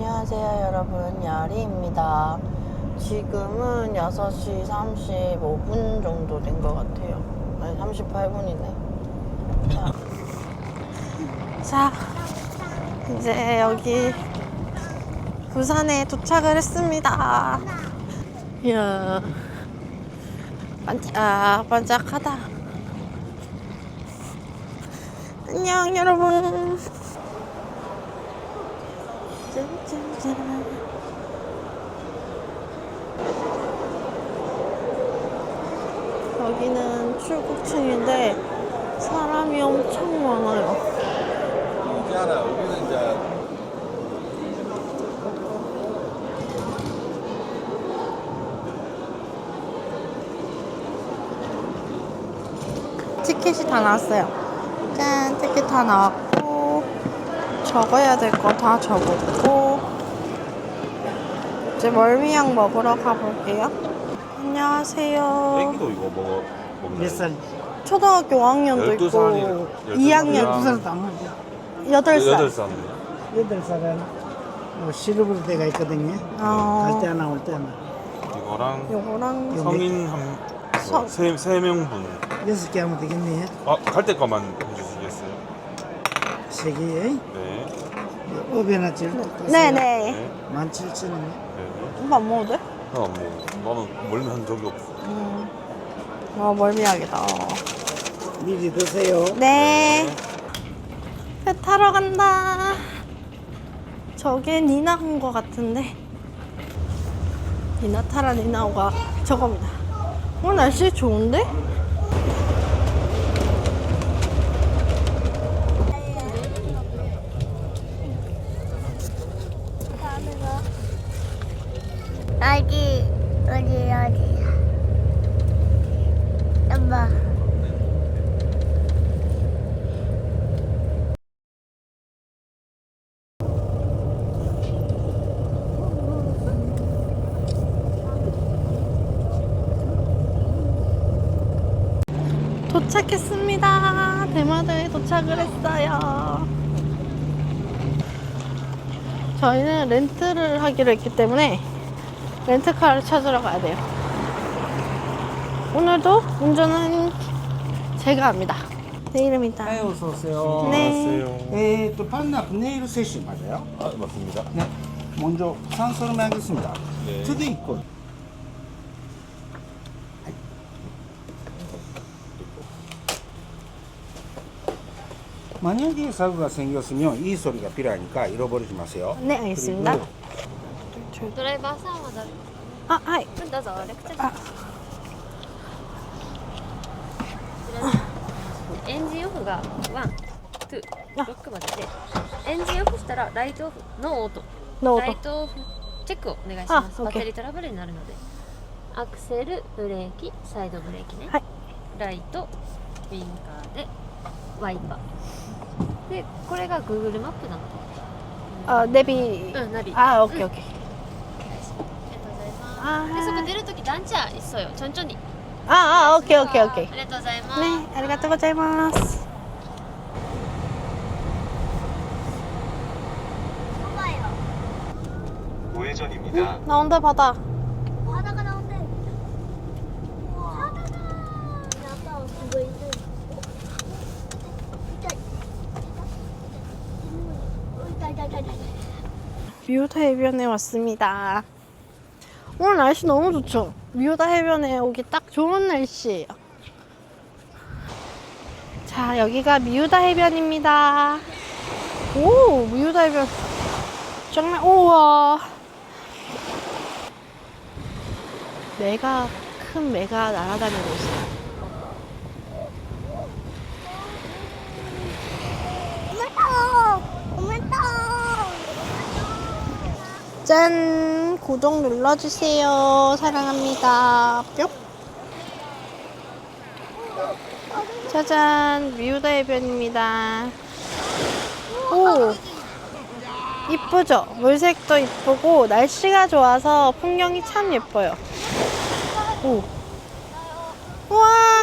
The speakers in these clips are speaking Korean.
안녕하세요 여러분. 야리입니다. 지금은 6시 35분 정도 된 것 같아요. 아니 38분이네. 자, 자 이제 여기 부산에 도착을 했습니다. 이야. 반짝 반짝하다. 안녕 여러분. 여기는 출국층인데 사람이 엄청 많아요. 있잖아 여기는 이제 티켓이 다 나왔어요. 짠, 티켓 다 나왔고 적어야 될 거 다 적었고 이제 멀미약 먹으러 가볼게요. 안녕하세요. 땡기도 이거 먹어 먹네 몇 살? 초등학교 5학년도 있고 12살이네. 2학년 아. 12살도 안 하죠. 8살. 여덟 살 8살은 뭐 실업을 때가 있거든요. 어. 갈때 하나 올 때 하나. 이거랑 요거랑 성인 한 성- 세, 세 명분 여섯 개 하면 되겠네요. 아, 갈때 거만 해주시겠어요? 세 개에 네. 업에나 제일 네네. 네. 17,000원. 네. 오빠 안 먹어도 돼? 아, 뭐 나는 멀미 한 적이 없어 음. 아 멀미약이다. 미리 드세요. 네. 배 타러 간다. 저게 니나 온거 같은데. 니나 타라 니나오가 저겁니다. 오늘 날씨 좋은데? 어디 어디 어디 엄마 도착했습니다. 대마 도착을 했어요. 저희는 렌트를 하기로 했기 때문에 렌트카를 찾으러 가야 돼요. 오늘도 운전은 제가 합니다. 내 이름이다. 네, 어서 오세요. 네. 안녕하세요 에, 또 판납 네일 세션 맞아요? 아, 맞습니다 네. 먼저 산소를 하겠습니다. 네. 저도 있고. マニアディーサグが専業すみよイーソりがピラーにか色ぼれしますよ。ね休ん。だドライバーさんは誰あはい。どうぞレクチャーエンジンオフがワン、ツー、ロックまでで。エンジンオフしたらライトオフ、ノーオート。ノーライトオフチェックをお願いします。バッテリートラブルになるので。アクセル、ブレーキ、サイドブレーキね、はい、ライト、ウィンカーで。ワイパーでこれが Google マップなの 어, 내비. うんナビ 아, 오케이, 오케이. ありがとうございます 아, でそこ出るとき団地は있어요 천천히 아, 아, 오케이, 오케이, 오케이. ありがとうございます、 네, 아리가또 고자이마스. 우회전입니다. 나온다, 바다. 미우다 해변에 왔습니다. 오늘 날씨 너무 좋죠? 미우다 해변에 오기 딱 좋은 날씨예요. 자, 여기가 미우다 해변입니다. 오, 미우다 해변. 정말, 우와. 매가, 큰 매가 날아다니고 있어요. 짠! 구독 눌러주세요. 사랑합니다. 뿅! 짜잔! 미우다 해변입니다. 오! 이쁘죠? 물색도 이쁘고, 날씨가 좋아서 풍경이 참 예뻐요. 오! 우와!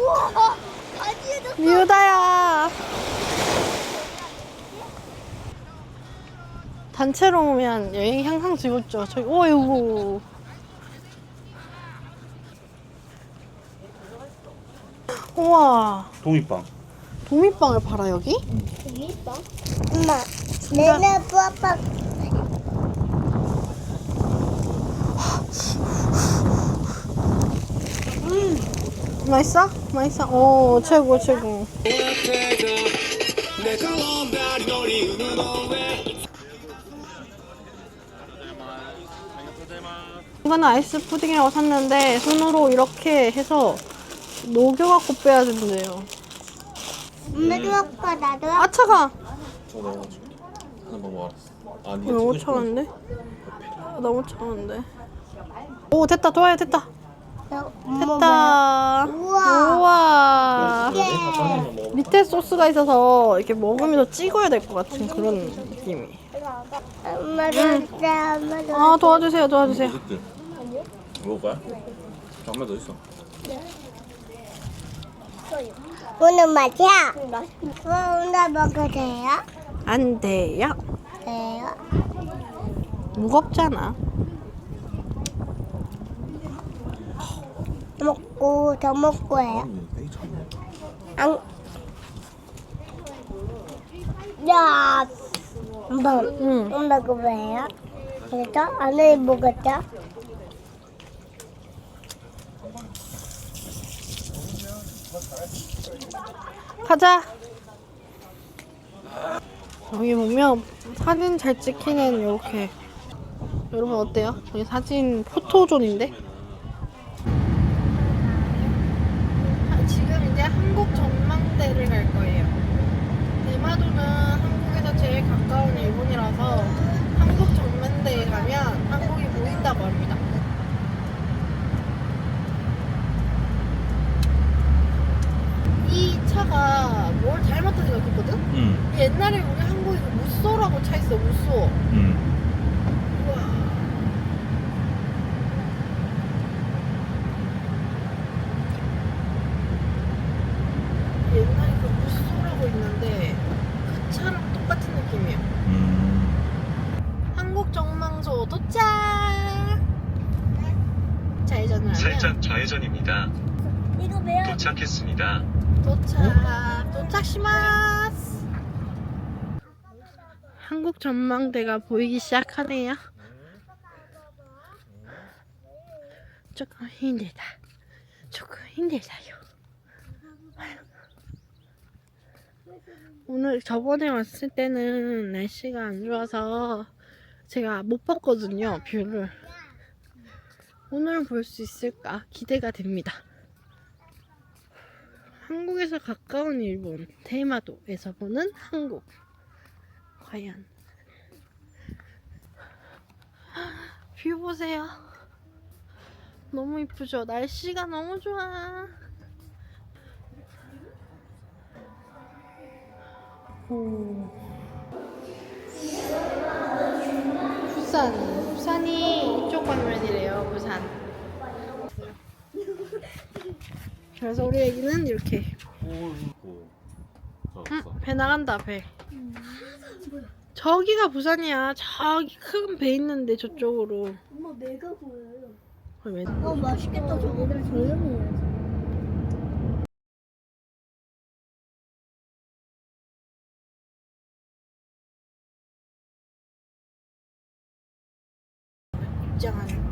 미우다야! 단체로 오면 여행이 항상 즐겁죠. 저기, 오이고. 우와, 동이빵. 도미빵을 팔아, 여기? 엄마, 내내 뿌아빠 맛있어? 맛있어? 오, 최고, 최고. 이거는 아이스 푸딩이라고 샀는데 손으로 이렇게 해서 녹여갖고 빼야 된대요. 엄마도 먹고 나도 아 차가. 저 넣어가지고. 하나 먹어 알았어. 아니 너무 차가운데? 너무 차가운데. 오 됐다 도와야 됐다. 됐다. 우와. 우와. 예. 밑에 소스가 있어서 이렇게 먹으면서 찍어야 될 것 같은 그런 느낌이. 엄마도 있어, 엄마도 아 도와주세요 도와주세요. 먹을 거야? 잠깐만 더 있어. 오늘 맛이야. 오늘 먹어도 돼요? 안 돼요. 돼요. 무겁잖아. 먹고 더 먹고 해요. 음, 되게 참. 안. 야. 엄마, 응. 엄마 그거 왜요? 그래서 안에 먹었죠? 가자. 여기 보면 사진 잘 찍히는 이렇게 여러분 어때요? 여기 사진 포토존인데? うん、 한국 전망대가 보이기 시작하네요. 조금 힘들다. 조금 힘들다요. 오늘 저번에 왔을 때는 날씨가 안 좋아서 제가 못 봤거든요 뷰를. 오늘은 볼 수 있을까 기대가 됩니다. 한국에서 가까운 일본 테마도에서 보는 한국. 과연 뷰 보세요. 너무 이쁘죠? 날씨가 너무 좋아. 오. 부산. 부산이 이쪽 방면이래요 부산. 그래서 우리 애기는 이렇게. 응, 배 나간다 배. 저기가 부산이야. 저기 큰 배 있는데 저쪽으로. 엄마 내가 보여요. 어, 왜? 어 맛있겠다. 저거들 조용히 해야지. 입장하는.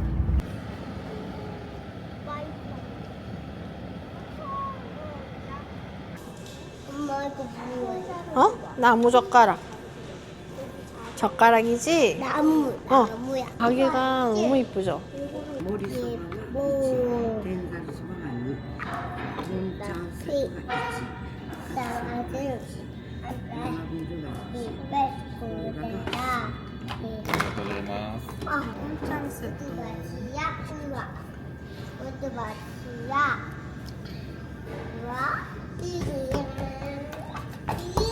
엄마 이거 뭐예요? 어? 나무 젓가락. 젓가락이지? 나무. 어. 나무야. 가게가 너무 이쁘죠? 예뻐. 나아들 이백구대다 아, 짠 세트. 맛이야? 우와. 이것도 맛이야? 우와. 이게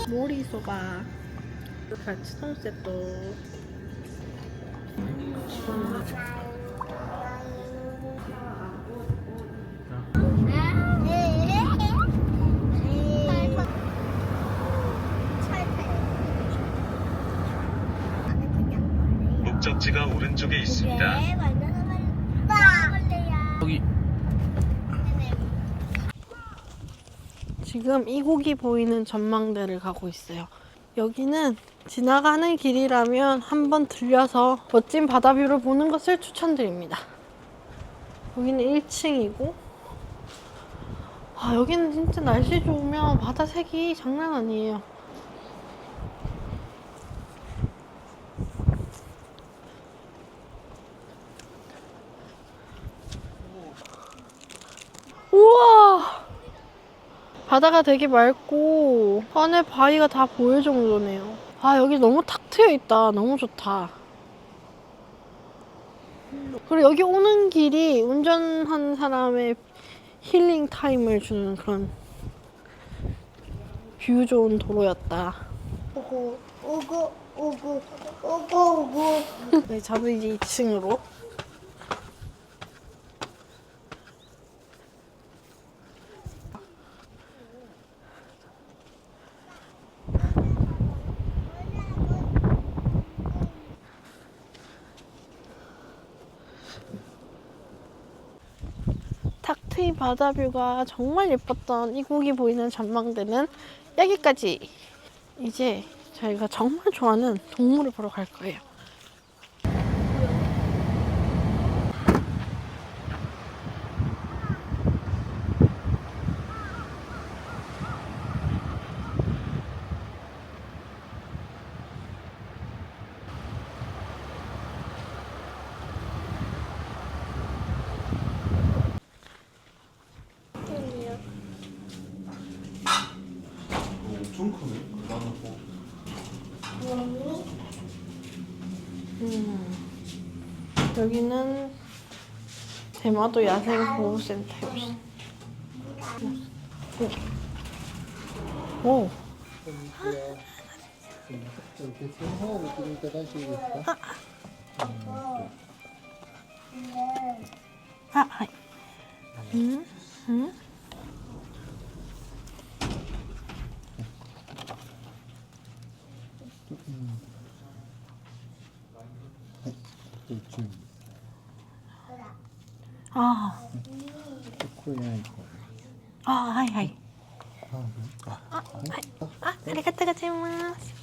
모리소바. 같이. 찰칵. 목적지가 오른쪽에 있습니다. 여기 지금 이곡이 보이는 전망대를 가고 있어요. 여기는 지나가는 길이라면 한번 들려서 멋진 바다뷰를 보는 것을 추천드립니다. 여기는 1층이고, 아, 여기는 진짜 날씨 좋으면 바다 색이 장난 아니에요. 우와! 바다가 되게 맑고 안에 바위가 다 보일 정도네요. 아 여기 너무 탁 트여 있다. 너무 좋다. 그리고 여기 오는 길이 운전한 사람의 힐링 타임을 주는 그런 뷰 좋은 도로였다. 오고 오고 오고 오고 오고. 네, 저도 이제 2층으로. 탁 트인 바다뷰가 정말 예뻤던 이 곡이 보이는 전망대는 여기까지. 이제 저희가 정말 좋아하는 동물을 보러 갈 거예요. 여기는 대마도 야생보호센터였어. 오, 이렇게 생각하고 좀 이따 다시 있어. 아, 아이. 음, 음. 아, 코리아 이거. 아, 하이, 하이. 아, 그래? 아, 아리가또 고자이마스.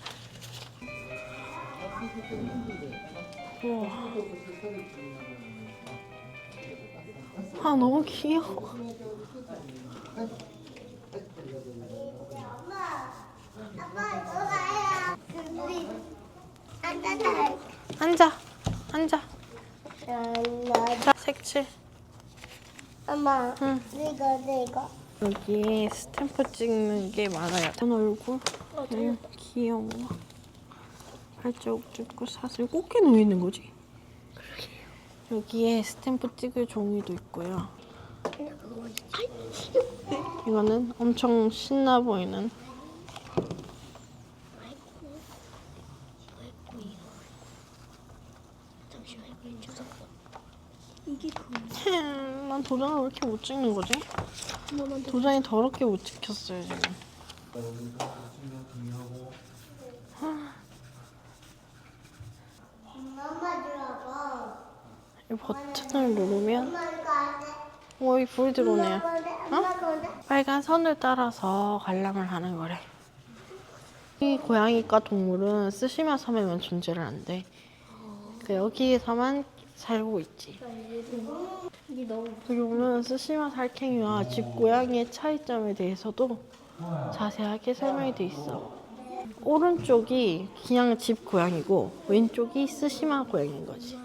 우와. 아, 너무 귀여워. 아빠 이거 가요. 우리 앉아서. 앉아, 앉아. 엄마, 자, 색칠. 엄마, 응. 이거 이거. 여기 스탬프 찍는 게 많아요. 전 얼굴. 응, 귀여워. 발자국 찍고 사슬 꽃게 놓여 있는 거지? 여기에 스탬프 찍을 종이도 있고요. 이거는 엄청 신나 보이는 난 도장을 왜 이렇게 못 찍는 거지? 도장이 더럽게 못 찍혔어요 지금. 엄마 들어봐. 이 버튼을 누르면 엄마 이거 안 돼. 오, 이 불이 들어오네요. 건데. 빨간 선을 따라서 관람을 하는 거래. 이 고양이과 동물은 스시마 섬에만 존재를 한대. 그 여기에서만 살고 있지. 여기 보면 스시마 살쾡이와 집 고양이의 차이점에 대해서도 자세하게 설명이 돼 있어. 오른쪽이 그냥 집 고양이고 왼쪽이 스시마 고양이인 거지.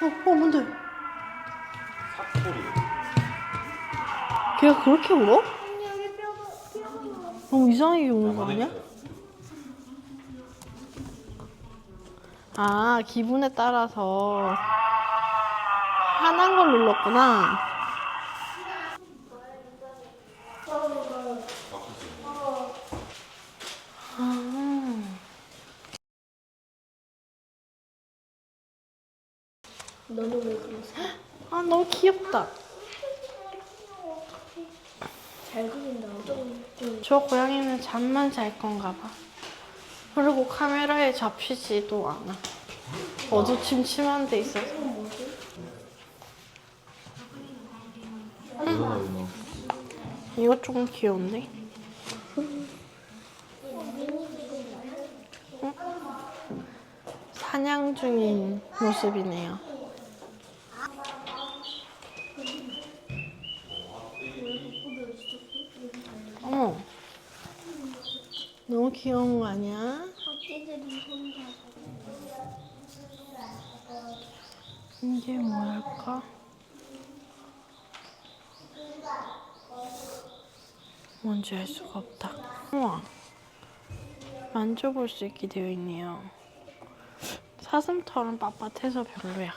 어, 어, 뭔데? 걔가 그렇게 울어? 너무 이상하게 우는 거 아니야? 아, 기분에 따라서 화난 걸 눌렀구나. 아. 너는 왜 그러지? 아 너무 귀엽다. 잘 그린다. 좀, 좀. 저 고양이는 잠만 잘 건가 봐. 그리고 카메라에 잡히지도 않아. 어두침침한 데 있어서. 응. 이거 조금 귀여운데? 응? 사냥 중인 모습이네요. 어머. 너무 귀여운 거 아니야? 이게 뭐랄까? 뭔지 알 수가 없다. 우와. 만져볼 수 있게 되어 있네요. 사슴털은 빳빳해서 별로야.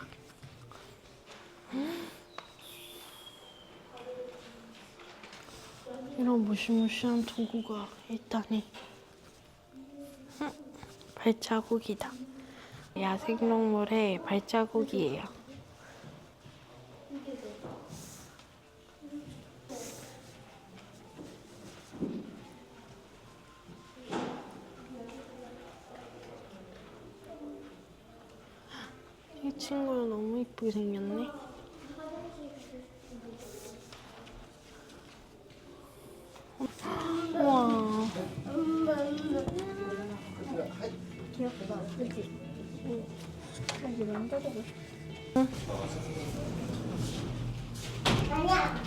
이런 무시무시한 도구가 있다니. 응, 발자국이다. 야생동물의 발자국이에요. 이 친구는 너무 이쁘게 생겼네. 우와. 귀엽다. 그치? 응. 나 이거 만져보고 싶어. 응. 아니야.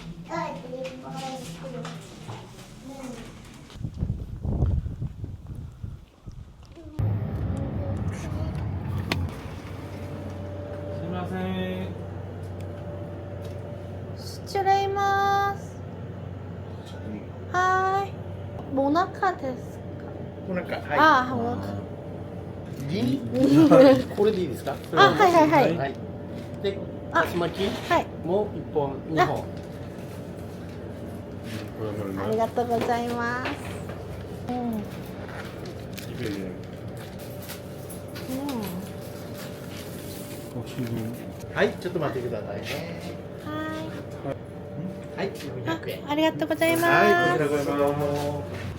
모나카 데스카? 모나카, 하이. 아, 모나카. 銀？これでいいですか？あはいはいはい。はい。であ竜巻？はい。もう一本二本。あ。りがとうございます。うん。うん。はいちょっと待ってくださいね。ははい。400円。い。ありがとうございます。はい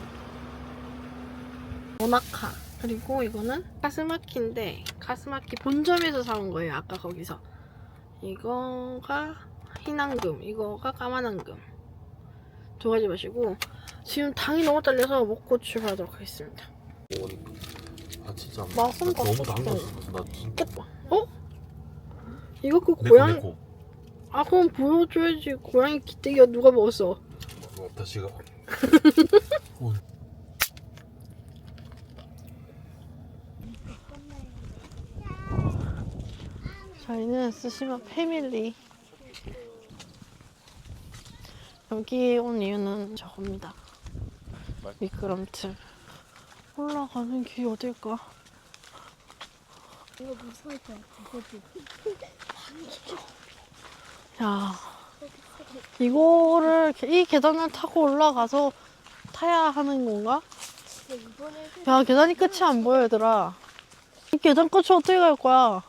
그리고 이거는 가스마키인데 가스마키 본점에서 사온 거예요. 아까 거기서. 이거가 흰 앙금, 이거가 까만 앙금. 두 가지 마시고 지금 당이 너무 딸려서 먹고 출발하도록 하겠습니다. 아 진짜. 맛은 나 너무. 나 진짜. 맛있겠다. 어? 이거 그 고양이 내거. 아 그럼 보여줘야지 고양이 기대기가 누가 먹었어? 뭐 다시가. 저희는 스시마 패밀리 여기 온 이유는 저겁니다 미끄럼틀 올라가는 길이 어딜까 이거 무서울 것 같아. 그치? 야 이거를 이 계단을 타고 올라가서 타야 하는 건가? 야 계단이 끝이 안 보여 얘들아 이 계단 끝이 어떻게 갈 거야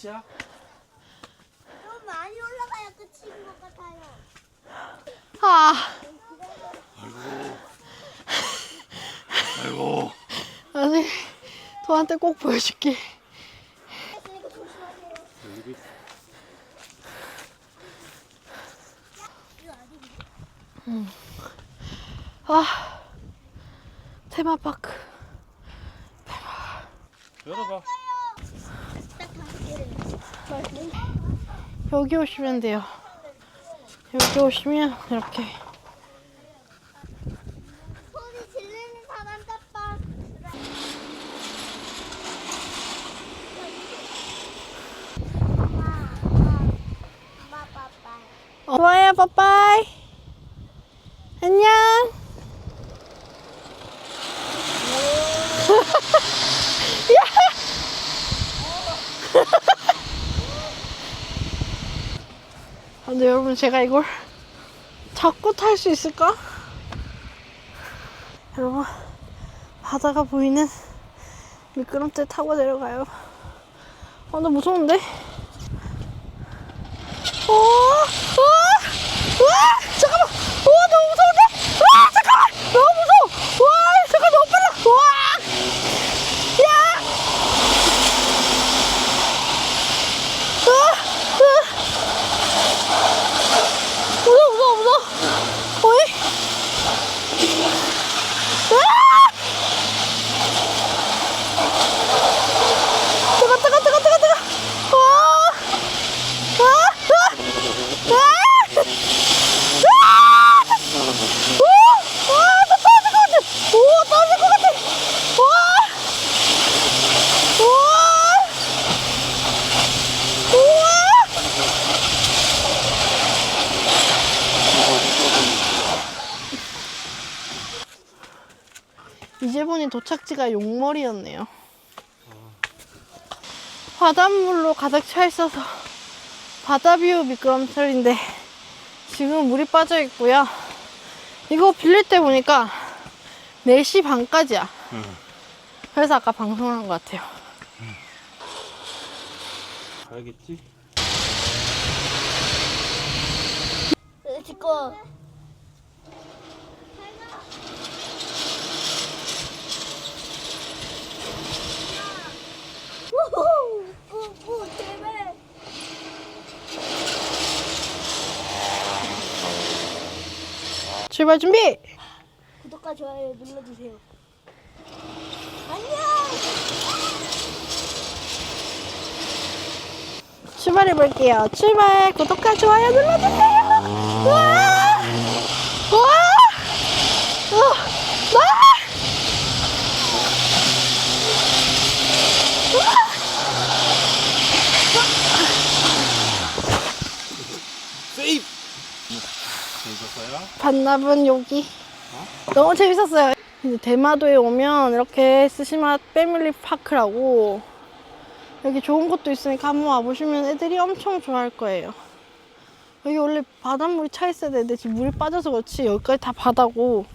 끝이야? 좀 많이 올라가야 끝인 것 같아요. 아 아이고. 아니 도한테 꼭 보여줄게 그러니까 조심하세요. 아 테마파크 열어봐. 딱 다섯 개를. 여기 오시면 돼요 여기 오시면 이렇게 소리 지르는 사람 잡아. 엄마, 빠빠. 어, 좋아요 빠빠이 안녕 아, 근데 여러분 제가 이걸 잡고 탈수 있을까? 여러분 바다가 보이는 미끄럼틀 타고 내려가요. 아, 나 무서운데? 어, 어, 와, 잠깐만, 와, 너무 무서운데? 와, 잠깐만, 너무 무서워. 와, 잠깐 너무 빨라. 와, 야, 아, 아. 무서워, 무서워, 무서워. 어이? 아! 뜨거, 뜨거, 뜨거, 뜨거, 뜨거. 와! 아! 아! 아! 아! 오! 와, 나 떨어질 것 같아. 오, 떨어질 것 같아. 와! 우와! 우와! 이제 보니 도착지가 용머리였네요. 바닷물로 가득 차 있어서 바다 뷰 미끄럼틀인데 지금 물이 빠져 있고요. 이거 빌릴 때 보니까 4시 반까지야. 그래서 아까 방송을 한 것 같아요. 알겠지? 지꺼. 우후! 우후, 제발. 출발 준비! 구독과 좋아요 눌러주세요. 안녕! 출발해 볼게요. 출발! 구독과 좋아요 눌러주세요! 우와! 우와! 어, 나! 세입! 반납은 여기. 너무 재밌었어요. 이제 대마도에 오면 이렇게 스시마 패밀리 파크라고 여기 좋은 곳도 있으니까 한번 와보시면 애들이 엄청 좋아할 거예요. 여기 원래 바닷물이 차 있어야 되는데 지금 물이 빠져서 그렇지 여기까지 다 바다고.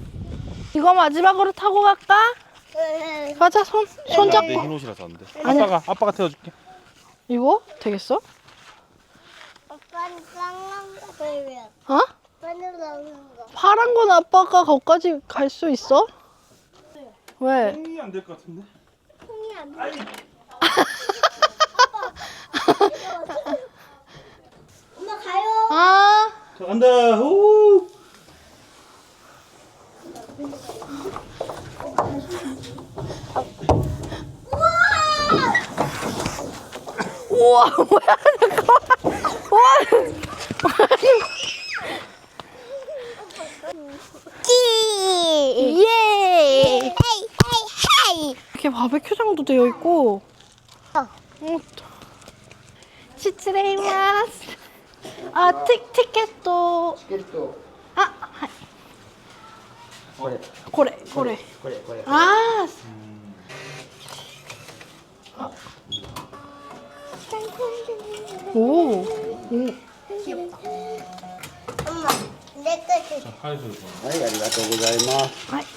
이거 마지막으로 타고 갈까? 가자 손, 손 잡고. 내 흰 옷이라서 안 돼. 아니야. 아빠가, 아빠가 태워줄게. 이거 되겠어? 오빠는 쌍랑 거예요. 어? 거. 파란 건 아빠가 거기까지 갈 수 있어? 왜? 힘이 안 될 것 같은데? 통이 안 돼. 엄마 가요. 아. 자, 간다! 오! 우와 뭐야 잠깐만 와 끼. 예. 헤이 헤이 헤이. 이렇게 바베큐장도 되어 있고 어. 어, 치츠레이마스 아 티, 티켓도 チケット 아 하이 これ 고래 고래 これこれ 아 오. 오. 엄마 내 것이. はい、そうです。はいありがとうございます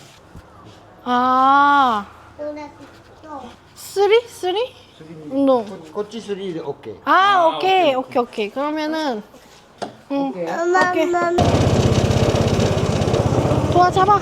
아 누나 또. 쓰리 쓰리 운동 ここっち3で OK 아 오케이 오케이 오케이 그러면은 응 엄마 오케이. 엄마. 도와 잡아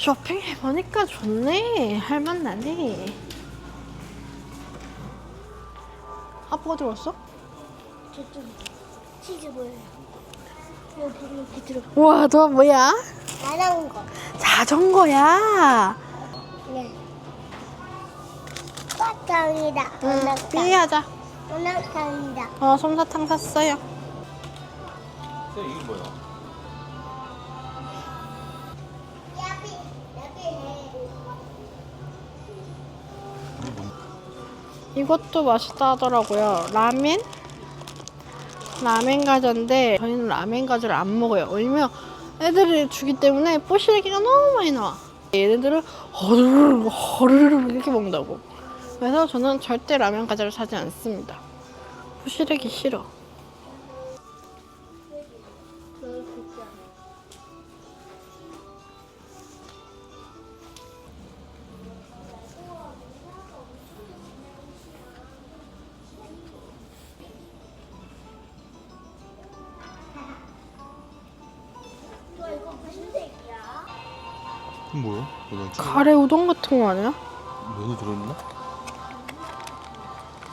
쇼핑해보니까 좋네. 할만나네. 아빠 어디 갔어? 저쪽 치즈 보여요. 여기 이렇게 들어. 우와, 너 뭐야? 나랑 거. 자전거야. 네. 빠땅이다. 응. 삐하자. 원학탕이다. 어, 솜사탕 샀어요. 이게 뭐야? 이것도 맛있다 하더라고요. 라멘? 라멘 과자인데 저희는 라멘 과자를 안 먹어요. 왜냐면 애들을 주기 때문에 뽀시래기가 너무 많이 나와. 얘네들은 허르르 허르르 이렇게 먹는다고. 그래서 저는 절대 라면 과자를 사지 않습니다. 뽀시래기 싫어. 우동 같은 거 아니야? 면이 들어있나?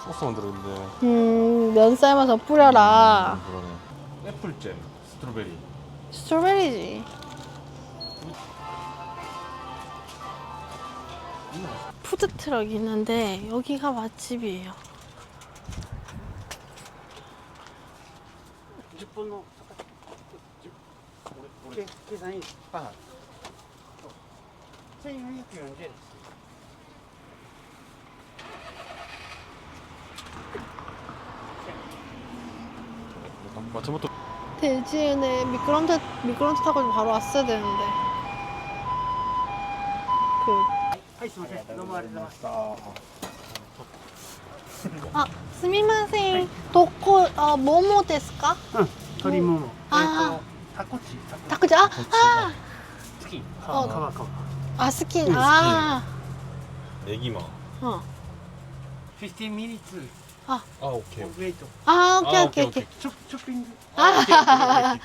소스만 들어있는데 음, 면 삶아서 뿌려라. 그러네 애플잼, 스트로베리 스트로베리지. 푸드 트럭이 있는데 여기가 맛집이에요. 10分の計計算いい 체인 휴식기 언제? 마침부터 대지엔에 미끄럼틀 미끄럼틀 타고 바로 왔어야 되는데. 그 아이스 마세요. 너무 아리다. 아, 스미마셍. 도코 아 모모 데스까? 응. 도리모모. 아. 아. 아, 아. 닭꼬치. 닭꼬치. 아, 아. 특히. 어. 어 가봐 가봐. あ好き、うん、ああネギマン、うん、あ、あ、オッケー。あ、オッケー、オッケー、オッケー。ああ。